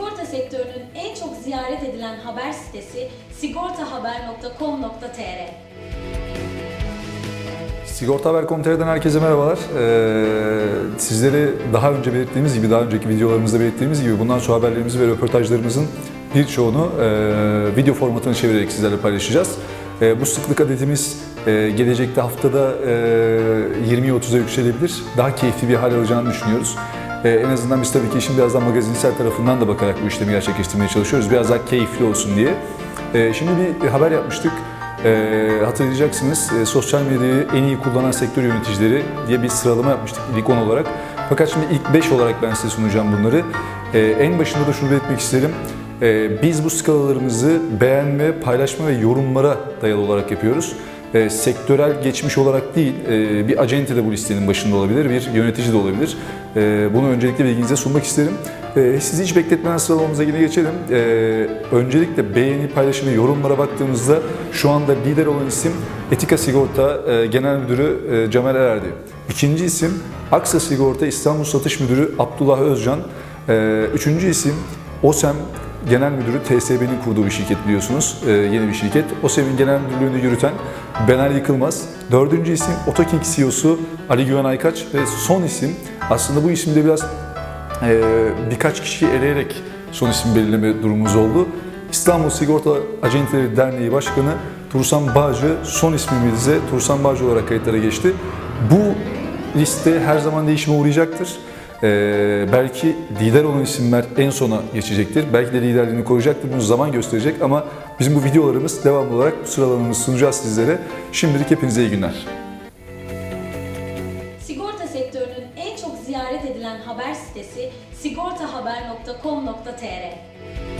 Sigorta sektörünün en çok ziyaret edilen haber sitesi sigortahaber.com.tr. Sigorta Haber.com.tr'den herkese merhabalar. Ee, sizlere daha önce belirttiğimiz gibi, daha önceki videolarımızda belirttiğimiz gibi bundan sonra haberlerimizi ve röportajlarımızın birçoğunu e, video formatına çevirerek sizlerle paylaşacağız. E, bu sıklık adetimiz e, gelecekte haftada e, 20'ye 30'a yükselebilir. Daha keyifli bir hal alacağını düşünüyoruz. E, en azından biz tabii ki işin biraz daha magazinsel tarafından da bakarak bu işlemi gerçekleştirmeye çalışıyoruz. Biraz daha keyifli olsun diye. E, şimdi bir haber yapmıştık. Ee, hatırlayacaksınız e, sosyal medyayı en iyi kullanan sektör yöneticileri diye bir sıralama yapmıştık ilk 10 olarak. Fakat şimdi ilk 5 olarak ben size sunacağım bunları. Ee, en başında da şunu belirtmek isterim. Ee, biz bu skalalarımızı beğenme, paylaşma ve yorumlara dayalı olarak yapıyoruz. Ee, sektörel geçmiş olarak değil, e, bir acente de bu listenin başında olabilir, bir yönetici de olabilir. Ee, bunu öncelikle bilginize sunmak isterim. Ee, sizi hiç bekletmeden sıralamamıza yine geçelim. Ee, öncelikle beğeni, paylaşım ve yorumlara baktığımızda şu anda lider olan isim Etika Sigorta e, Genel Müdürü e, Cemal Ererdi. İkinci isim Aksa Sigorta İstanbul Satış Müdürü Abdullah Özcan. Ee, üçüncü isim OSEM Genel Müdürü TSB'nin kurduğu bir şirket biliyorsunuz. Ee, yeni bir şirket. OSEM'in genel müdürlüğünü yürüten Bener Yıkılmaz. Dördüncü isim Otoking CEO'su Ali Güven Aykaç ve son isim aslında bu isimde biraz ee, birkaç kişiyi eleyerek son isim belirleme durumumuz oldu. İstanbul Sigorta Acenteleri Derneği Başkanı Tursan Bağcı son ismimizde Tursan Bağcı olarak kayıtlara geçti. Bu liste her zaman değişime uğrayacaktır. Ee, belki lider olan isimler en sona geçecektir. Belki de liderliğini koruyacaktır. Bunu zaman gösterecek ama bizim bu videolarımız devamlı olarak bu sıralamamızı sunacağız sizlere. Şimdilik hepinize iyi günler. Sigorta sektörünün en çok ziyaret edilen haber sitesi sigortahaber.com.tr.